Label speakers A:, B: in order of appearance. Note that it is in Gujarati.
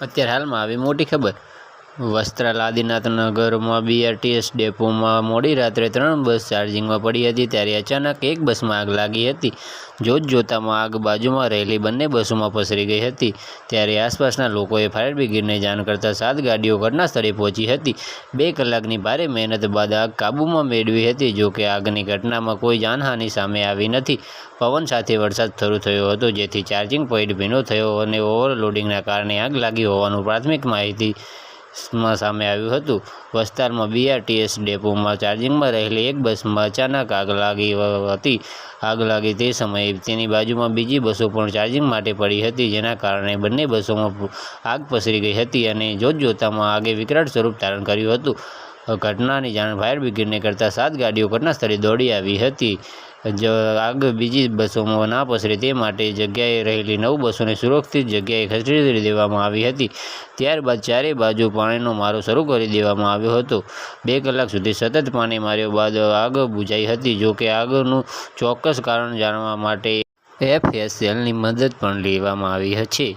A: અત્યારે હાલમાં આવી મોટી ખબર. વસ્ત્રાલ આદિનાથનગરમાં બીઆરટીએસ ડેપોમાં મોડી રાત્રે ત્રણ બસ ચાર્જિંગમાં પડી હતી ત્યારે અચાનક એક બસમાં આગ લાગી હતી. જોત જોતામાં આગ બાજુમાં રહેલી બંને બસોમાં પસરી ગઈ હતી. ત્યારે આસપાસના લોકોએ ફાયર બ્રિગેડને જાણ કરતાં સાત ગાડીઓ ઘટના સ્થળે પહોંચી હતી. બે કલાકની ભારે મહેનત બાદ આગ કાબૂમાં મેળવી હતી જોકે આગની ઘટનામાં કોઈ જાનહાનિ સામે આવી નથી. પવન સાથે વરસાદ શરૂ થયો હતો, જેથી ચાર્જિંગ પોઈન્ટ ભીનો થયો અને ઓવરલોડિંગના કારણે આગ લાગી હોવાનું પ્રાથમિક માહિતી સામે આવ્યું હતું. વસ્તારમાં બીઆરટીએસ ડેપોમાં ચાર્જિંગમાં રહેલી એક બસમાં અચાનક આગ લાગી હતી. આગ લાગી તે સમયે તેની બાજુમાં બીજી બસો પણ ચાર્જિંગ માટે પડી હતી, જેના કારણે બંને બસોમાં આગ પસરી ગઈ હતી અને જોતજોતામાં આગે વિકરાળ સ્વરૂપ ધારણ કર્યું હતું. ઘટનાની જાણ ફાયર બ્રિગેડને કરતાં સાત ગાડીઓ ઘટના સ્થળે દોડી આવી હતી. જ આગ બીજી બસોમાં ના પસરે તે માટે જગ્યાએ રહેલી નવ બસોને સુરક્ષિત જગ્યાએ ખસેડી દેવામાં આવી હતી. ત્યારબાદ ચારે બાજુ પાણીનો મારો શરૂ કરી દેવામાં આવ્યો હતો. બે કલાક સુધી સતત પાણી માર્યો બાદ આગ બુઝાઈ હતી, જો કે આગનું ચોક્કસ કારણ જાણવા માટે એફએસએલની મદદ પણ લેવામાં આવી છે.